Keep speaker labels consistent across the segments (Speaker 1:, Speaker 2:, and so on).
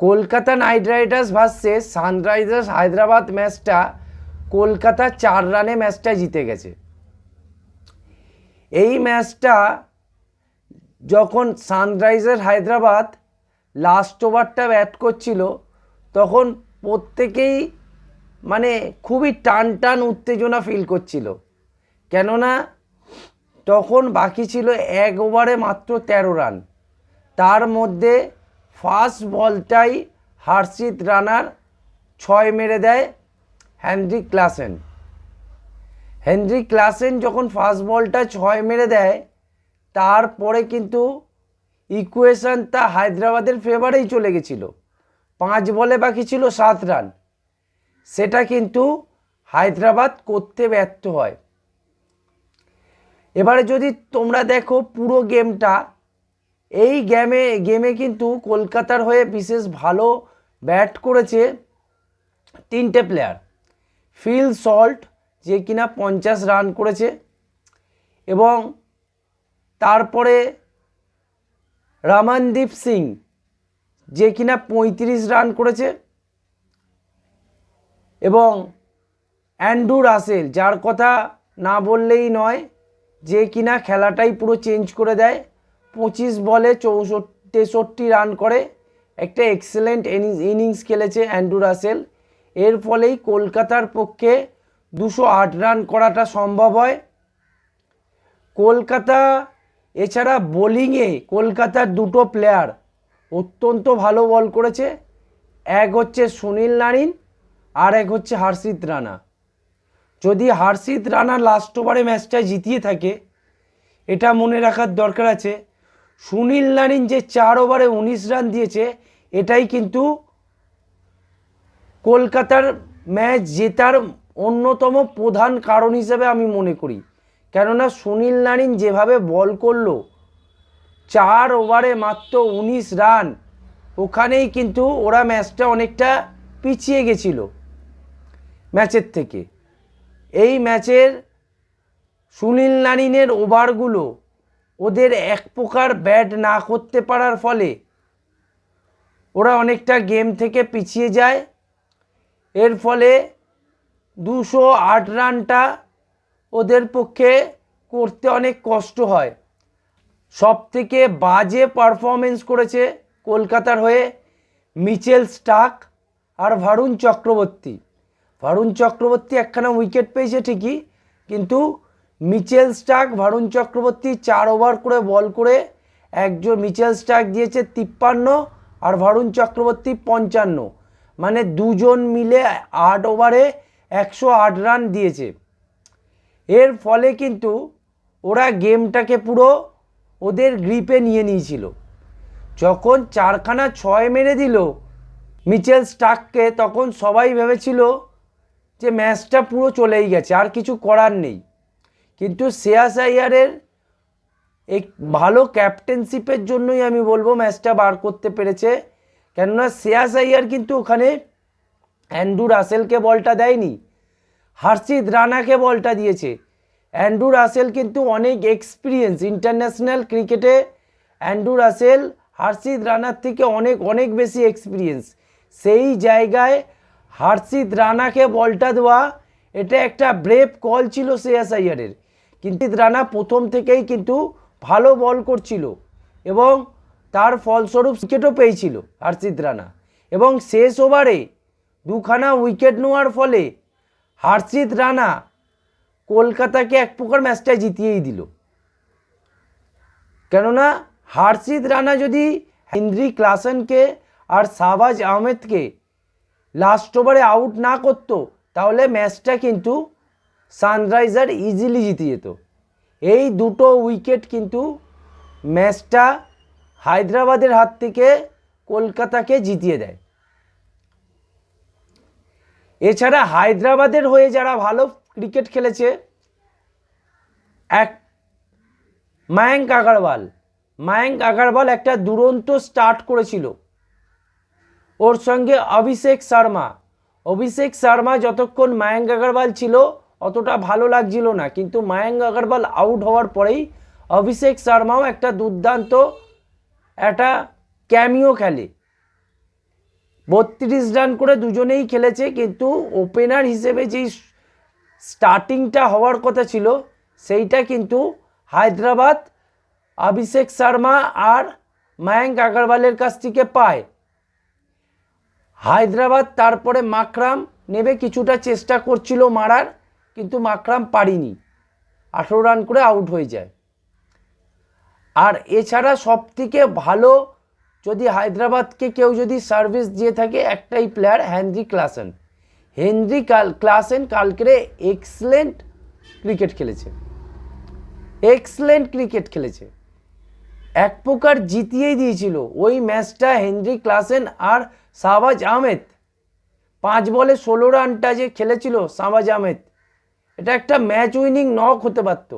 Speaker 1: Kolkata Knight Riders versus Sunrisers Hyderabad ম্যাচটা কলকাতা চার রানে ম্যাচটা জিতে গেছে। এই ম্যাচটা যখন সানরাইজার হায়দ্রাবাদ লাস্ট ওভারটা ব্যাট করছিল, তখন প্রত্যেকেই মানে খুবই টান টান উত্তেজনা ফিল করছিল। কেননা তখন বাকি ছিল এক ওভারে মাত্র তেরো রান। তার মধ্যে ফার্স্ট বলটাই হার্ষিত রানার ছয় মেরে দেয় হ্যানরি ক্লাসেন। হেনরি ক্লাসেন যখন ফার্স্ট বলটা ছয় মেরে দেয়, তারপরে কিন্তু ইকুয়েশনটা হায়দ্রাবাদের ফেভারেই চলে গেছিল। পাঁচ বলে বাকি ছিল সাত রান। সেটা কিন্তু হায়দ্রাবাদ করতে ব্যর্থ হয়। এবারে যদি তোমরা দেখো পুরো গেমটা এই গেমে গেমে কিন্তু কলকাতার হয়ে বিশেষ ভালো ব্যাট করেছে তিনটে প্লেয়ার ফিল সল্ট যে কিনা পঞ্চাশ রান করেছে, এবং তারপরে রামানদীপ সিং, যে কিনা পঁয়ত্রিশ রান করেছে, এবং অ্যান্ড্রু রাসেল, যার কথা না বললেই নয়, যে কিনা খেলাটাই পুরো চেঞ্জ করে দেয়। পঁচিশ বলে চৌষট্টি তেষট্টি রান করে। একটা এক্সেলেন্ট ইনিংস খেলেছে অ্যান্ড্রু রাসেল। এর ফলেই কলকাতার পক্ষে দুশো আট রান করাটা সম্ভব হয়। কলকাতা, এছাড়া বোলিংয়ে কলকাতার দুটো প্লেয়ার অত্যন্ত ভালো বল করেছে। এক হচ্ছে সুনীল নারিন, আর এক হচ্ছে হার্ষিত রানা। যদি হার্ষিত রানা লাস্ট ওভারে ম্যাচটা জিতিয়ে থাকে, এটা মনে রাখার দরকার আছে। সুনীল নারিন যে চার ওভারে উনিশ রান দিয়েছে, এটাই কিন্তু কলকাতার ম্যাচ জেতার অন্যতম প্রধান কারণ হিসেবে আমি মনে করি। কেননা সুনীল নারিন যেভাবে বল করল, চার ওভারে মাত্র উনিশ রান, ওখানেই কিন্তু ওরা ম্যাচটা অনেকটা পিছিয়ে গেছিল ম্যাচের থেকে। এই ম্যাচের সুনীল নারিনের ওভারগুলো ওদের এক প্রকার ব্যাট না করতে পারার ফলে ওরা অনেকটা গেম থেকে পিছিয়ে যায়। এর ফলে দুশো আট রানটা ওদের পক্ষে করতে অনেক কষ্ট হয়। সব থেকে বাজে পারফরমেন্স করেছে কলকাতার হয়ে মিচেল স্টাক আর ভারুণ চক্রবর্তী। ভারুণ চক্রবর্তী একখানা উইকেট পেয়েছে ঠিকই, কিন্তু মিচেল স্টাক ভারুণ চক্রবর্তী, চার ওভার করে বল করে একজন মিচেল স্টাক দিয়েছে তিপ্পান্ন আর ভারুণ চক্রবর্তী পঞ্চান্ন। মানে দুজন মিলে আট ওভারে একশো আট রান দিয়েছে। এর ফলে কিন্তু ওরা গেমটাকে পুরো ওদের গ্রিপে নিয়ে নিয়েছিল। যখন চারখানা ছয় মেরে দিল মিচেল স্টাককে তখন সবাই ভেবেছিল যে ম্যাচটা পুরো চলেই গেছে, আর কিছু করার নেই। কিন্তু শ্রেয়াস আইয়ারের এক ভালো ক্যাপ্টেনশিপের জন্যই আমি বলব ম্যাচটা বার করতে পেরেছে। কেননা শ্রেয়াস আইয়ার কিন্তু ওখানে অ্যান্ড্রু রাসেলকে বলটা দেয়নি, হার্ষিত রানাকে বলটা দিয়েছে। অ্যান্ড্রু রাসেল কিন্তু অনেক এক্সপিরিয়েন্স ইন্টারন্যাশনাল ক্রিকেটে অ্যান্ড্রু রাসেল হার্ষিত রানার থেকে অনেক অনেক বেশি এক্সপিরিয়েন্স সেই জায়গায় হার্ষিত রানাকে বলটা দেওয়া, এটা একটা ব্রেভ কল ছিল শ্রেয়াস আইয়ারের কিন্তু রানা প্রথম থেকেই কিন্তু ভালো বল করছিল এবং তার ফলস্বরূপ উইকেটও পেয়েছিল হার্ষিত রানা। এবং শেষ ওভারে দুখানা উইকেট নেওয়ার ফলে হার্ষিত রানা কলকাতাকে এক প্রকার ম্যাচটা জিতিয়েই দিল। কেননা হার্ষিত রানা যদি হেনরি ক্লাসেনকে আর শাহবাজ আহমেদকে লাস্ট ওভারে আউট না করতো, তাহলে ম্যাচটা কিন্তু সানরাইজার ইজিলি জিতে যেত। এই দুটো উইকেট কিন্তু ম্যাচটা হায়দ্রাবাদের হাত থেকে কলকাতাকে জিতিয়ে দেয়। এছাড়া হায়দ্রাবাদের হয়ে যারা ভালো ক্রিকেট খেলেছে, এক মায়াঙ্ক আগারওয়াল। মায়াঙ্ক আগারওয়াল একটা দুরন্ত স্টার্ট করেছিল। ওর সঙ্গে অভিষেক শর্মা। অভিষেক শর্মা যতক্ষণ মায়াঙ্ক আগারওয়াল ছিল অতটা ভালো লাগছিল না। কিন্তু মায়াঙ্ক আগারওয়াল আউট হওয়ার পরেই অভিষেক শর্মাও একটা দুর্দান্ত একটা ক্যামিও খেলে। বত্রিশ রান করে দুজনেই খেলেছে, কিন্তু ওপেনার হিসেবে যেই স্টার্টিংটা হওয়ার কথা ছিল, সেইটা কিন্তু হায়দ্রাবাদ, অভিষেক শর্মা আর মায়াঙ্ক আগরওয়ালের কাছ থেকে পায়। হায়দ্রাবাদ তারপরে মাকরাম নেবে, কিছুটা চেষ্টা করছিল মারার। কিন্তু মাকরাম পারিনি। আঠেরো রান করে আউট হয়ে যায়। আর এছাড়া সবথেকে ভালো যদি হায়দ্রাবাদকে কেউ যদি সার্ভিস দিয়ে থাকে, একটাই প্লেয়ার হেনরি ক্লাসেন। হেনরি কাল, ক্লাসেন কালকে এক্সেলেন্ট ক্রিকেট খেলেছে। এক্সেলেন্ট ক্রিকেট খেলেছে। এক প্রকার জিতিয়েই দিয়েছিল। ওই ম্যাচটা হেনরি ক্লাসেন আর শাহবাজ আহমেদ, পাঁচ বলে ষোলো রানটা যে খেলেছিল শাহবাজ আহমেদ এটা একটা ম্যাচ উইনিং নক হতে পারত।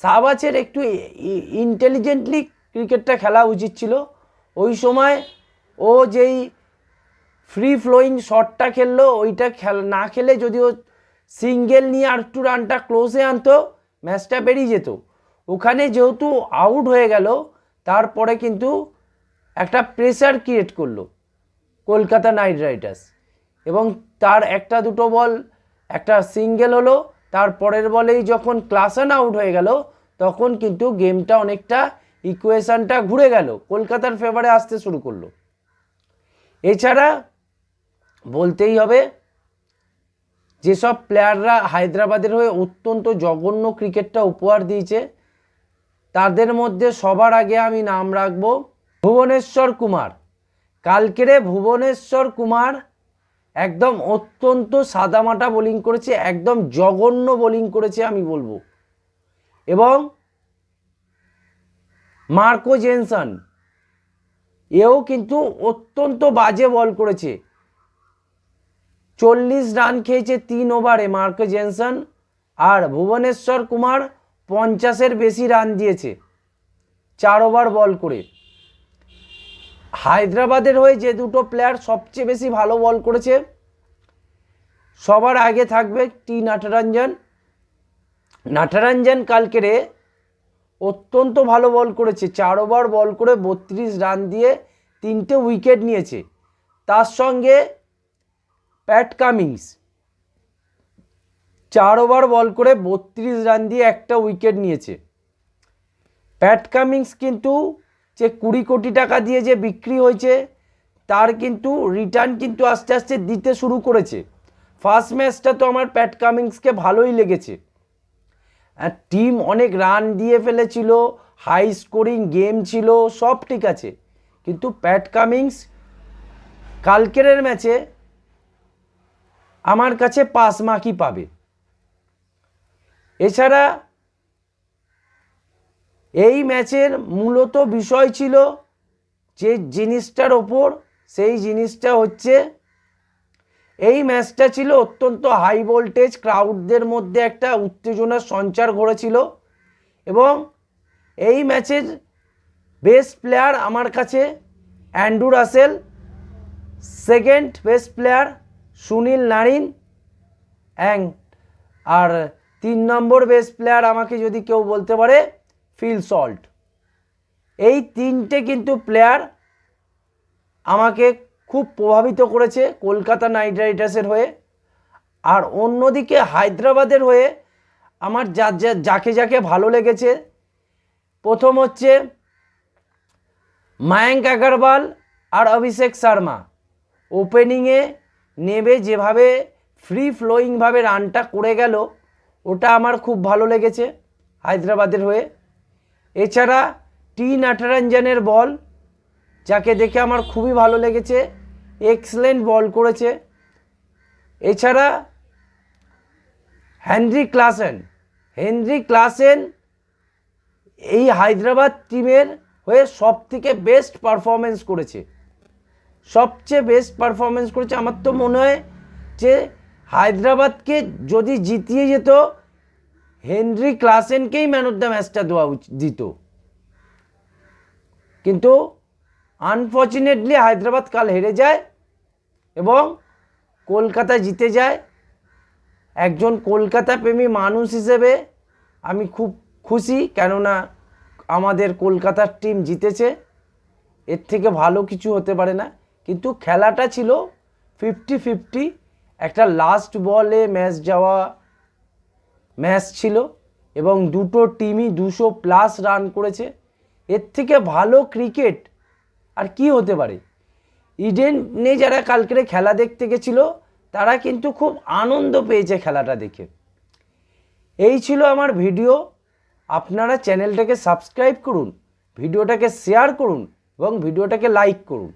Speaker 1: শাহবাজের একটু ইন্টেলিজেন্টলি ক্রিকেটটা খেলা উচিত ছিল। ওই সময় ও যেই ফ্রি ফ্লোয়িং শটটা খেললো, ওইটা খেল, না খেলে যদি ও সিঙ্গেল নিয়ে আর একটু রানটা ক্লোজে আনতো ম্যাচটা বেরিয়ে যেত। ওখানে যেহেতু আউট হয়ে গেল, তারপরে কিন্তু একটা প্রেসার ক্রিয়েট করল কলকাতা নাইট রাইডার্স। এবং তার একটা দুটো বল, একটা সিঙ্গেল হলো তার পরের বলেই যখন ক্লাসন আউট হয়ে গেল, তখন কিন্তু গেমটা অনেকটা ইকুয়েশনটা ঘুরে গেল, কলকাতার ফেভারে আসতে শুরু করল। এছাড়া বলতেই হবে, যেসব প্লেয়াররা হায়দ্রাবাদের হয়ে অত্যন্ত জঘন্য ক্রিকেটটা উপহার দিয়েছে, তাদের মধ্যে সবার আগে আমি নাম রাখব ভুবনেশ্বর কুমার। কালকেরে ভুবনেশ্বর কুমার একদম অত্যন্ত সাদামাটা বোলিং করেছে, একদম জঘন্য বোলিং করেছে আমি বলব। এবং মার্কো জেনসন, এও কিন্তু অত্যন্ত বাজে বল করেছে। চল্লিশ রান খেয়েছে তিন ওভারে মার্কো জেনসন, আর ভুবনেশ্বর কুমার পঞ্চাশের বেশি রান দিয়েছে, চার ওভার বল করে। হায়দ্রাবাদের হয়ে যে দুটো প্লেয়ার সবচেয়ে বেশি ভালো বল করেছে, সবার আগে থাকবে টি নাটরঞ্জন। নাটরঞ্জন কালকেরে অত্যন্ত ভালো বল করেছে, চার ওভার বল করে বত্রিশ রান দিয়ে তিনটে উইকেট নিয়েছে। তার সঙ্গে প্যাট কামিংস, চার ওভার বল করে বত্রিশ রান দিয়ে একটা উইকেট নিয়েছে। প্যাট কামিংস কিন্তু যে কুড়ি কোটি টাকা দিয়ে যে বিক্রি হয়েছে, তার কিন্তু রিটার্ন কিন্তু আস্তে আস্তে দিতে শুরু করেছে। ফার্স্ট ম্যাচটা তো আমার প্যাট কামিংসকে ভালোই লেগেছে। আর টিম অনেক রান দিয়ে ফেলেছিল হাই স্কোরিং গেম ছিল, সব ঠিক আছে। কিন্তু প্যাট কামিংস কালকেরের ম্যাচে আমার কাছে পাস মার্কই পাবে। এছাড়া এই ম্যাচের মূলত বিষয় ছিল যে জিনিসটার ওপর, সেই জিনিসটা হচ্ছে এই ম্যাচটা ছিল অত্যন্ত হাই ভোল্টেজ ক্রাউডদের মধ্যে একটা উত্তেজনার সঞ্চার ঘটেছিল এবং এই ম্যাচের বেস্ট প্লেয়ার আমার কাছে Andre Russell second best player Sunil Narine Ang আর তিন নম্বর বেস্ট প্লেয়ার আমাকে যদি কেউ বলতে পারে ফিল সল্ট। এই তিনটে কিন্তু প্লেয়ার আমাকে খুব প্রভাবিত করেছে কলকাতা নাইট রাইডার্সের হয়ে। আর অন্যদিকে হায়দ্রাবাদের হয়ে আমার যা, যা- যাকে যাকে ভালো লেগেছে। প্রথম হচ্ছে মায়াঙ্ক আগরওয়াল আর অভিষেক শর্মা। ওপেনিংয়ে নেবে যেভাবে ফ্রি ফ্লোয়িংভাবে রানটা করে গেল, ওটা আমার খুব ভালো লেগেছে হায়দ্রাবাদের হয়ে। এছাড়া টি নাটরঞ্জনের বল, যাকে দেখে আমার খুবই ভালো লেগেছে এক্সেলেন্ট বল করেছে। এছাড়া হেনরি ক্লাসেন হেনরি ক্লাসেন এই হায়দ্রাবাদ টিমের হয়ে সব থেকে বেস্ট পারফরমেন্স করেছে। সবচেয়ে বেস্ট পারফরমেন্স করেছে। আমার তো মনে হয় যে হায়দ্রাবাদকে যদি জিতিয়ে যেত হেনরি ক্লাসেনকেই ম্যান অফ দ্য ম্যাচটা দেওয়া দিত। কিন্তু আনফর্চুনেটলি হায়দ্রাবাদ কাল হেরে যায় এবং কলকাতা জিতে যায়। একজন কলকাতা প্রেমী মানুষ হিসেবে আমি খুব খুশি, কেননা আমাদের কলকাতার টিম জিতেছে। এর থেকে ভালো কিছু হতে পারে না। কিন্তু খেলাটা ছিল ফিফটি ফিফটি একটা লাস্ট বলে ম্যাচ যাওয়া ম্যাচ ছিল এবং দুটো টিমই দুশো প্লাস রান করেছে। এর থেকে ভালো ক্রিকেট আর কি হতে পারে? ইডেনে যারা কালকের খেলা দেখতে গেছিল, তারা কিন্তু খুব আনন্দ পেয়েছে খেলাটা দেখে। এই ছিল আমার ভিডিও। আপনারা চ্যানেলটাকে সাবস্ক্রাইব করুন, ভিডিওটাকে শেয়ার করুন এবং ভিডিওটাকে লাইক করুন।